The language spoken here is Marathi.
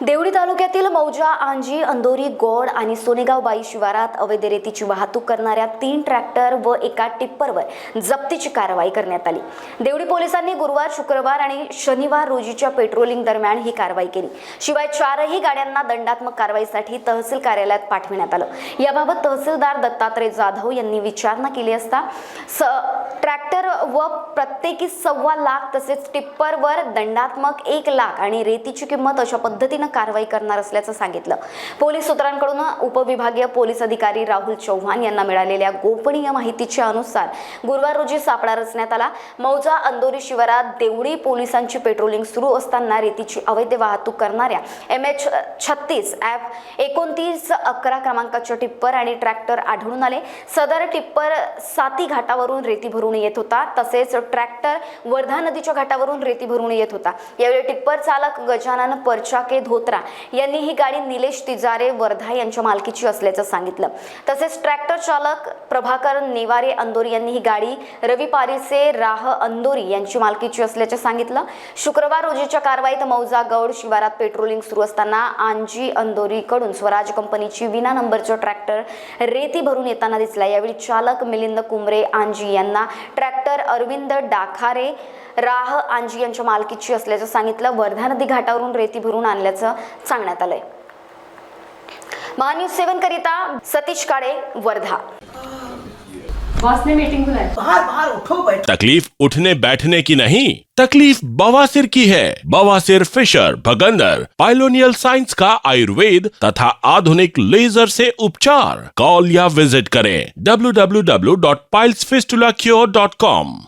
देवळी तालुक्यातील मौजा आंजी अंदोरी गोड आणि सोनेगाव बाई शिवारात अवैध रेतीची वाहतूक करणाऱ्या तीन ट्रॅक्टर व एका टिप्परवर जप्तीची कारवाई करण्यात आली. देवळी पोलिसांनी गुरुवार शुक्रवार आणि शनिवार रोजीच्या पेट्रोलिंग दरम्यान ही कारवाई केली. शिवाय चारही गाड्यांना दंडात्मक कारवाईसाठी तहसील कार्यालयात पाठविण्यात आलं. याबाबत तहसीलदार दत्तात्रय जाधव यांनी विचारणा केली असता स ट्रॅक्टर व प्रत्येकी सव्वा लाख तसेच टिप्परवर दंडात्मक एक लाख आणि रेतीची किंमत अशा पद्धतीनं कारवाई करणार असल्याचं सांगितलं. पोलीस सूत्रांकडून उपविभागीय पोलीस अधिकारी राहुल चव्हाण यांना मिळालेल्या गोपनीय माहितीच्या अनुसार गुरुवार रोजी सापळा रचण्यात आला. मौजा अंदोरी शिवारात देवडी पोलिसांची पेट्रोलिंग सुरू असताना रेतीची अवैध वाहतूक करणाऱ्या एम एच छत्तीस ॲप एकोणतीस अकरा क्रमांकाचे टिप्पर आणि ट्रॅक्टर आढळून आले. सदर टिप्पर साती घाटावरून रेती भरून येत होता तसेच ट्रॅक्टर वर्धा नदीच्या घाटावरून रेती भरून येत होता. यावेळी टिप्पर चालक गजानन परचाके धोत्रा यांनी ही गाडी निलेश तिजारे वर्धा यांच्या मालकीची असल्याचं सांगितलं. तसेच ट्रॅक्टर चालक प्रभाकर नेवारे अंदोरी यांनी ही गाडी रवी पारिसे राह अंदोरी यांची मालकीची असल्याचं सांगितलं. शुक्रवार रोजीच्या कारवाईत मौजा गौड शिवारात पेट्रोलिंग सुरू असताना आंजी अंदोरीकडून स्वराज कंपनीची विना नंबरचं ट्रॅक्टर रेती भरून येताना दिसला. यावेळी चालक मिलिंद कुमरे आंजी यांना ट्रॅक्टर अरविंद डाखारे राह आंजी यांच्या मालकीची असल्याचं सांगितलं. वर्धा नदी घाटावरून रेती भरून आणल्याचं सांगण्यात आलंय. महान्यूज सेवन करिता सतीश काळे वर्धा. बॉस ने मीटिंग बुलाई बाहर बाहर उठो बैठो तकलीफ़ उठने बैठने की नहीं तकलीफ़ बवासीर की है। बवासीर फिशर भगंदर पाइलोनियल साइंस का आयुर्वेद तथा आधुनिक लेजर से उपचार। कॉल या विज़िट करें www.pilesfistulacure.com